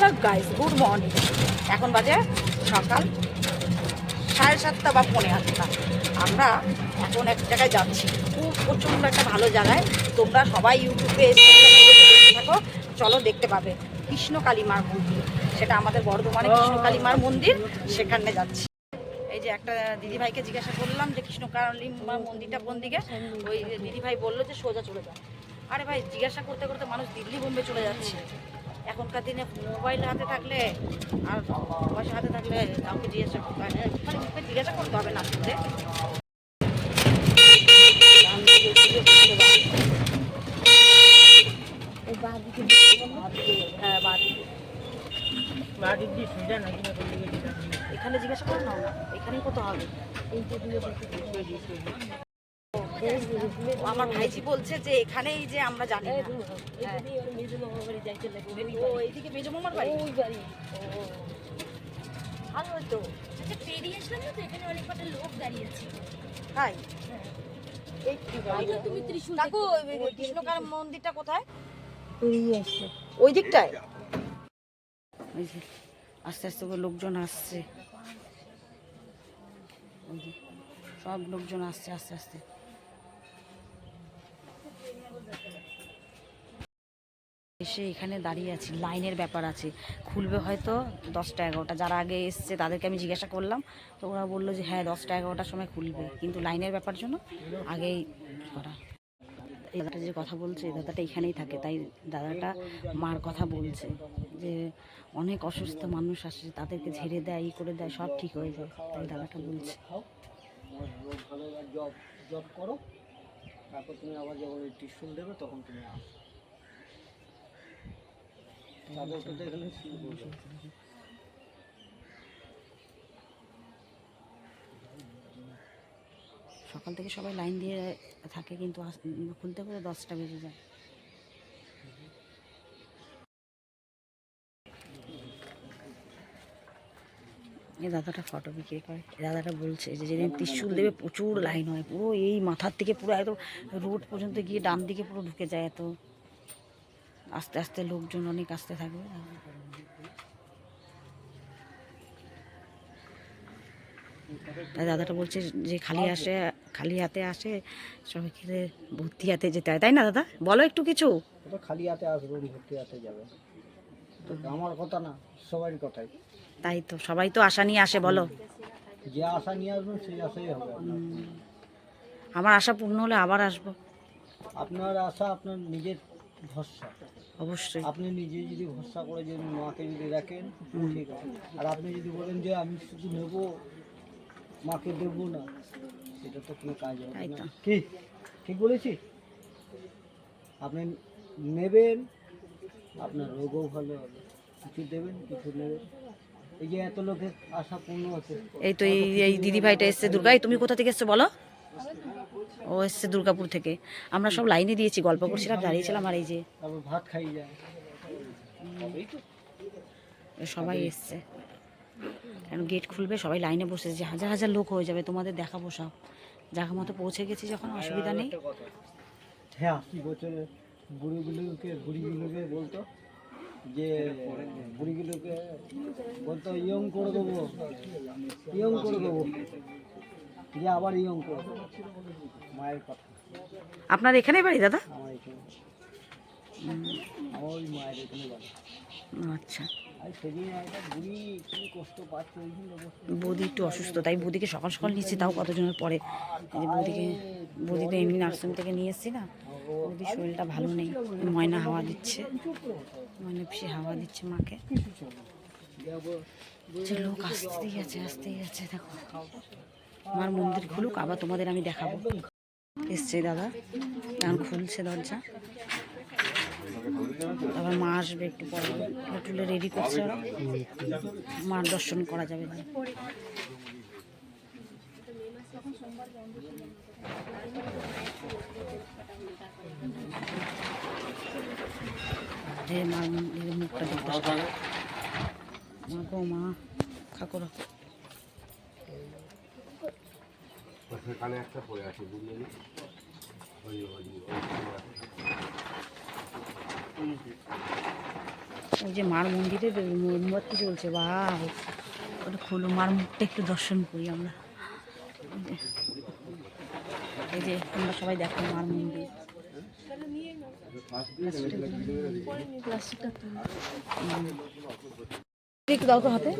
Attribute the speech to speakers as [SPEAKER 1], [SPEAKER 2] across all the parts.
[SPEAKER 1] Hello guys good morning এখন বাজে সকাল সাড়ে সাতটা বা পৌনে আটটা। আমরা এখন এক জায়গায় যাচ্ছি। খুব প্রচণ্ড একটা ভালো জায়গায়। তোমরা সবাই ইউটিউবে থাকো। চলো দেখতে পাবে কৃষ্ণ কালীমার মন্দির। সেটা আমাদের বর্ধমানে কৃষ্ণ কালীমার মন্দির। সেখানে যাচ্ছি। এই যে একটা দিদিভাইকে জিজ্ঞাসা করলাম যে কৃষ্ণ কালীমার মন্দিরটা কোন দিকে? ওই দিদিভাই বলল যে সোজা চলে যান আরে ভাই, জিজ্ঞাসা করতে করতে মানুষ দিল্লি বোম্বে চলে যাচ্ছে। এখনকার দিনে মোবাইল হাতে থাকলে আর পয়সা হাতে থাকলে কাউকে জিজ্ঞাসা করতে মানে জিজ্ঞাসা করতে হবে না শুনতে হ্যাঁ এখানে জিজ্ঞাসা করে নাও না। এখানেই কত হবে? আমার ভাইজি বলছে যে এখানেই যে আমরা জানি হ্যাঁ। ও এইদিকে মেজো মামার বাড়ি? ও, ভালো হতো।
[SPEAKER 2] আচ্ছা পেরিয়ে আসলাম তো? এখানে অনেক কটা লোক দাঁড়িয়ে আছে।
[SPEAKER 1] তাই? এই কাকু ওই কৃষ্ণকার মন্দিরটা কোথায়? ওই দিকটায়? আস্তে আস্তে করে লোকজন আসছে। সব লোকজন আসছে আস্তে আস্তে। এসে এখানে দাঁড়িয়ে আছি, লাইনের ব্যাপার আছে। খুলবে হয়তো দশটা এগারোটা। যারা আগে এসছে তাদেরকে আমি জিজ্ঞাসা করলাম, তো ওরা বলল যে হ্যাঁ দশটা এগারোটার সময় খুলবে। কিন্তু লাইনের ব্যাপার জন্য আগেই করা? এই দাদাটা যে কথা বলছে দাদাটা এখানেই থাকে। তাই দাদাটা মার কথা বলছে যে, অনেক অসুস্থ মানুষ আসে, তাদেরকে ঝেড়ে দেয়, ই করে দেয়, সব ঠিক হয়ে যায়। তাই দাদাটা বলছে।
[SPEAKER 3] তারপর তুমি আবার যখন টিউশন দেবে, তখন তুমি
[SPEAKER 1] সকাল থেকে সবাই লাইন দিয়ে থাকে কিন্তু খুলতে খুলতে দশটা বেজে যায়। এই দাদাটা ফটো বিক্রি করে। দাদাটা বলছে যে যেদিন ত্রিশুল দেবে প্রচুর লাইন হয়। পুরো এই মাথার থেকে পুরো একদম রোড পর্যন্ত গিয়ে ডান দিকে পুরো ঢুকে যায় এত। আস্তে আস্তে লোকজন অনেক আসতে থাকবে। তাই দাদাটা বলছে যে খালি আসে খালি হাতে আসে সবাই খেলে ভর্তি হাতে যেতে হয়। তাই না দাদা? বলো একটু কিছু।
[SPEAKER 3] খালি হাতে আসবে ভর্তি হাতে যাবে। তো আমার কথা না সবারই কথাই।
[SPEAKER 1] তাই তো সবাই তো আশা নিয়ে আসে বলো।
[SPEAKER 3] যে আশা নিয়ে আসবেন সেই আশাই হবে
[SPEAKER 1] আমার আশা পূর্ণ হলে আবার আসব।
[SPEAKER 3] আপনার আশা আপনার নিজের ভরসা।
[SPEAKER 1] অবশ্যই।
[SPEAKER 3] আপনি নিজে যদি ভরসা করে যদি মাকে যদি রাখেন ঠিক আছে। আর আপনি যদি বলেন যে আমি শুধু নেব মাকে দেবো না সেটা তো কোনো কাজ হবে না। কি? ঠিক বলেছি? আপনি নেবেন আপনার রোগও ভালো হবে। কিছু দেবেন কিছু নেবেন। এই যে এত লোকের আশা পূর্ণ আছে
[SPEAKER 1] এই তো এই এই দিদি ভাইটা এসছে। দুর্গা তুমি কোথা থেকে এসছো বলো? ও এসছে দুর্গাপুর থেকে। আমরা সব লাইনে দিয়েছি গল্প করছিলাম দাঁড়িয়েছিলাম আর এই যে
[SPEAKER 3] ভাত খাই যায়।
[SPEAKER 1] সবাই এসছে। কারণ গেট খুলবে সবাই লাইনে বসেছে হাজার হাজার লোক হয়ে যাবে তোমাদের দেখাবো সব। জায়গা মতো পৌঁছে গেছি যখন অসুবিধা নেই।
[SPEAKER 3] হ্যাঁ বুড়িগুলোকে বুড়িগুলোকে বলতো যে বুড়িগুলোকে বলতো ইয়ং করে দেবো ইয়ং করে দেবো। যে আবার করে মায়ের কথা।
[SPEAKER 1] আপনার এখানেই বাড়ি দাদা?
[SPEAKER 3] আমার এখানে। আমার ওই মায়ের এখানে বাড়ি।
[SPEAKER 1] আচ্ছা। বৌদি একটু অসুস্থ তাই বৌদিকে সকাল সকাল নিচ্ছি তাও কতজনের পরে? বৌদিকে বৌদি তো এমনি নার্সিং থেকে নিয়ে এসছি না বৌদির শরীরটা ভালো নেই ময়না হাওয়া দিচ্ছে ময়না পিসে হাওয়া দিচ্ছে মাকে। লোক আসতেই আছে আসতেই আছে দেখো। আমার মন্দির খুলুক, আবার তোমাদের আমি দেখাবো। এসছে দাদা, এখন খুলছে দরজা। আবার মা আসবে একটু পরে। টুলে রেডি করছে ওরা। মার দর্শন করা যাবে না। হে মা মন্দিরের মুখটা দেখতে মা গো মা ঠাকুর
[SPEAKER 4] সেখানে একটা পড়ে আছে বুঝলি ওই
[SPEAKER 1] যে মার মন্দিরে মোমবাতি চলছে বা ওটা খুলো মার মুখটা একটু দর্শন করি আমরা। এই যে তোমরা সবাই দেখো মার মন্দির। একটু দাও তো হাতে।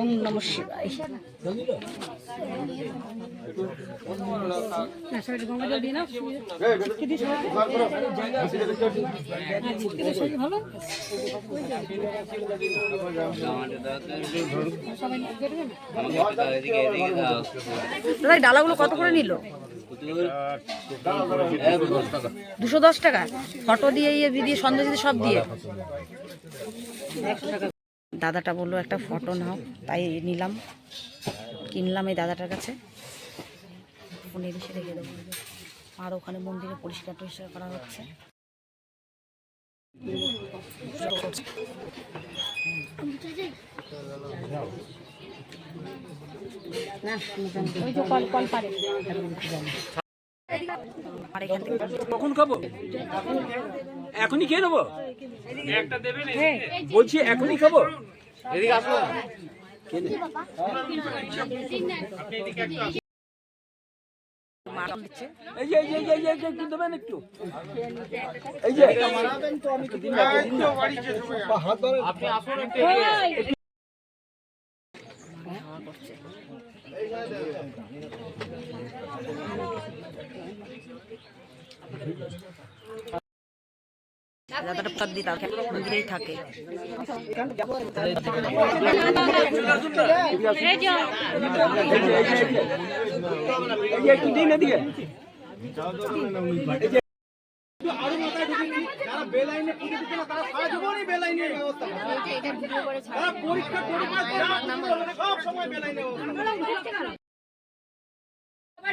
[SPEAKER 1] ওম নম শিবায়। দাদা ডালাগুলো কত করে নিল? দুশো দশ টাকা। ফটো দিয়ে ইয়ে দিয়ে, সন্দেশ দিয়ে, সব দিয়ে। দাদাটা বলল, একটা ফটো নাও। তাই নিলাম। কিনলাম এই দাদাটার কাছে। আর ওখানে মন্দিরে পরিষ্কার টরিষ্কার করা হচ্ছে।
[SPEAKER 5] কখন খাব? এখনই খেয়ে নেব? বলছি এখনই খাব?
[SPEAKER 1] মাটন দিচ্ছে
[SPEAKER 5] এই যে এই যে এই যে, এই যে, এই যে একটু দেবেন একটু। এই যে।
[SPEAKER 1] দাদাটা প্রসাদ দিই তাকে মন্দিরেই থাকে
[SPEAKER 5] এই যে একটু দিন এদিকে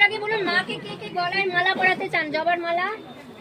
[SPEAKER 2] আগে বলুন মাকে কে কে গলায় মালা পরাতে চান? জবার মালা?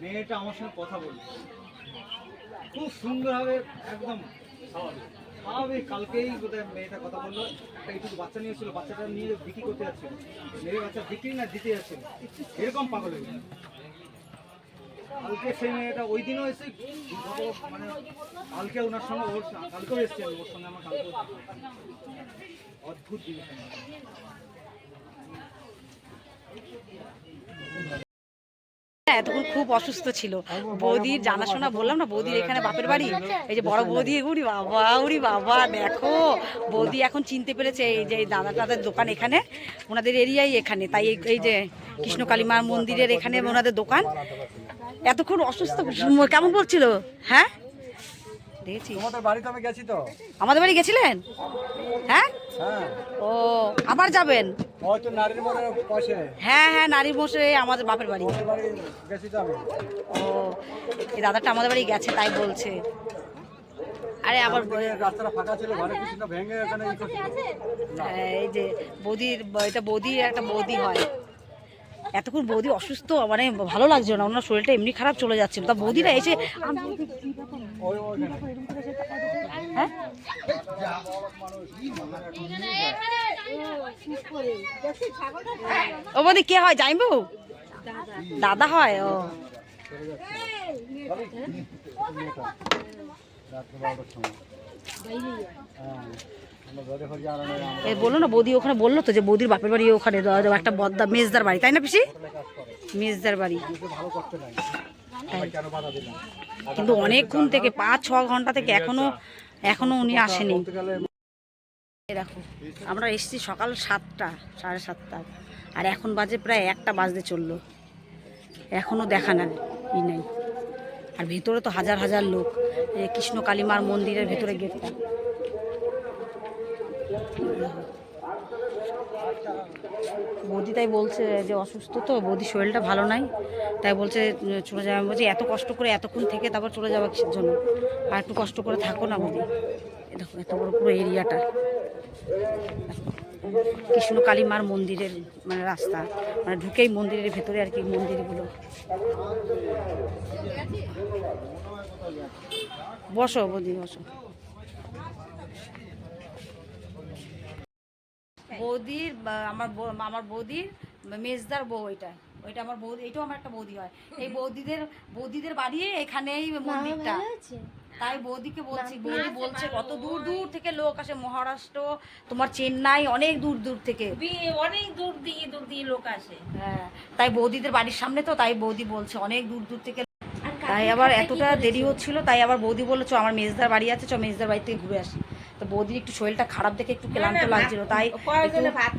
[SPEAKER 3] মেয়েটা আমার সঙ্গে কথা বলল খুব সুন্দরভাবে একদম স্বাভাবিক। কালকেই বোধহয় মেয়েটা কথা বলল। একটা একটু বাচ্চা নিয়েছিল, বাচ্চাটা নিয়ে বিক্রি করতে যাচ্ছিল মেয়ে বাচ্চা বিক্রি না দিতে যাচ্ছিল এরকম পাগল হয়ে কালকে সেই মেয়েটা ওই দিনও এসে মানে কালকে ওনার সঙ্গে ওর কালকেও এসছে ওর সঙ্গে আমার কালকেও দেখা। অদ্ভুত জিনিস।
[SPEAKER 1] হ্যাঁ, এতক্ষণ খুব অসুস্থ ছিল। বৌদির জানাশোনা বললাম না বৌদির এখানে বাপের বাড়ি? এই যে বড় বৌদি উড়ি বাবা উড়ি বাবা দেখো। বৌদি এখন চিনতে পেরেছে এই যে দাদা টাদার দোকান এখানে ওনাদের এরিয়াই এখানে। তাই এই- যে কৃষ্ণ কালীমার মন্দিরের এখানে ওনাদের দোকান। এতক্ষণ অসুস্থ কেমন করছিল? হ্যাঁ? দেখেছি।
[SPEAKER 3] তোমাদের বাড়িতে আমি গেছি তো।
[SPEAKER 1] আমাদের বাড়ি গেছিলেন? হ্যাঁ? ও আবার যাবেন? হ্যাঁ হ্যাঁ নারী বসে আমাদের বাপের বাড়ি। ও এই দাদাটা আমাদের বাড়ি গেছে তাই বলছে। আরে আবার হ্যাঁ, এই যে বৌদির এটা বৌদির একটা বৌদি হয়। এতক্ষণ বৌদি অসুস্থ মানে ভালো লাগছে না ওনার শরীরটা এমনি খারাপ চলে যাচ্ছিল। তা বৌদিরা এসে হ্যাঁ? ও বৌদি, কে হয় জাইবু দাদা হয়, ও। বলল না, বৌদি ওখানে বলল তো যে বৌদির বাপের বাড়ি ওখানে একটা বদ্দা, মেজদার বাড়ি, তাই না পিসি? মেজদার বাড়ি। কিন্তু অনেকক্ষণ থেকে পাঁচ ছ ঘণ্টা থেকে এখনও এখনও উনি আসেনি। দেখো আমরা এসেছি সকাল সাতটা সাড়ে সাতটা। আর এখন বাজে প্রায় একটা বাজতে চলল। এখনও দেখা না ই নাই। আর ভেতরে তো হাজার হাজার লোক। কৃষ্ণ কালীমার মন্দিরের ভেতরে গেটটা। বৌদি তাই বলছে যে অসুস্থ তো বৌদি শরীরটা ভালো নাই। তাই বলছে, চলে যাবে। বলছি, এত কষ্ট করে এতক্ষণ থেকে তারপর চলে কিসের জন্য। আর একটু কষ্ট করে থাকো না বৌদি। দেখো, এত বড় পুরো এরিয়াটা। কৃষ্ণ কালী মার মন্দিরের মানে রাস্তা। মানে ঢুকেই মন্দিরের ভেতরে আর কি মন্দিরগুলো। বসো বৌদি, বসো। বৌদির আমার আমার বৌদির মেজদার বউ এটা। ওইটা আমার বৌদি এটাও আমার একটা বৌদি হয়। এই বৌদিদের বৌদিদের বাড়ি এখানেই মন্দিরটা। তাই বৌদিকে বলছি বৌদি বলছে কত দূর দূর থেকে লোক আসে। মহারাষ্ট্র তোমার চেন্নাই অনেক দূর দূর থেকে।
[SPEAKER 6] অনেক দূর দিয়ে দূর দিয়ে লোক আসে।
[SPEAKER 1] হ্যাঁ তাই বৌদিদের বাড়ির সামনে তো তাই বৌদি বলছে অনেক দূর দূর থেকে তাই আবার এতটা দেরি হচ্ছিল তাই আবার বৌদি বলল চ আমার মেজদার বাড়ি আছে চ মেজদার বাড়ি থেকে ঘুরে আসি। তো বৌদির একটু শরীরটা খারাপ দেখে একটু ক্লান্ত লাগছিল তাই
[SPEAKER 6] ভাত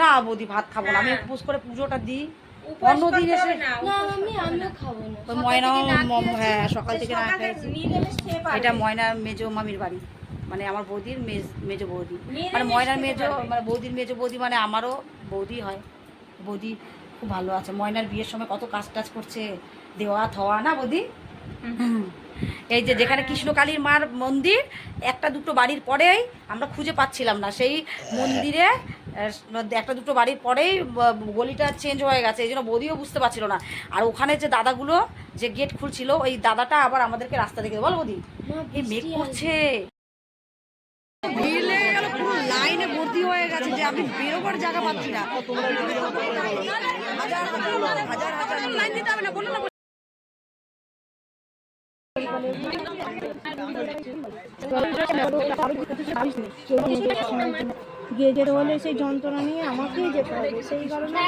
[SPEAKER 1] না বৌদি ভাত খাব না। আমি উপোস করে পুজোটা দিই। অন্যদিন এসে ওই হ্যাঁ সকাল থেকে না খাইছি। এটা ময়না মেজো মামির বাড়ি। মানে আমার বৌদির মেজ মেজো বৌদি। মানে ময়নার মেজো মানে বৌদির মেজো বৌদি মানে আমারও বৌদি হয়। বৌদি খুব ভালো আছে। ময়নার বিয়ের সময় কত কাজ টাজ করছে। দেওয়া থওয়া না বৌদি? এই যে যেখানে কৃষ্ণকালীর মার মন্দির একটা দুটো বাড়ির পরেই আমরা খুঁজে পাচ্ছিলাম না। সেই মন্দিরে একটা দুটো বাড়ির পরেই গলিটা চেঞ্জ হয়ে গেছে। এই জন্য বৌদিও বুঝতে পারছিল না। আর ওখানে যে দাদাগুলো যে গেট খুলছিল ওই দাদাটা আবার আমাদেরকে রাস্তা দেখে বল বৌদি এই মেঘ করছে। ভিড় লেগে গেল পুরো লাইনে ভর্তি হয়ে গেছে যে আমি বেরোবার জায়গা পাচ্ছি না। হাজার হাজার হাজার হাজার লাইন দিতে হবে না বলো না
[SPEAKER 7] গিয়ে যেতে হলে সেই যন্ত্রণা নিয়ে আমাকেই যেতে হবে সেই কারণে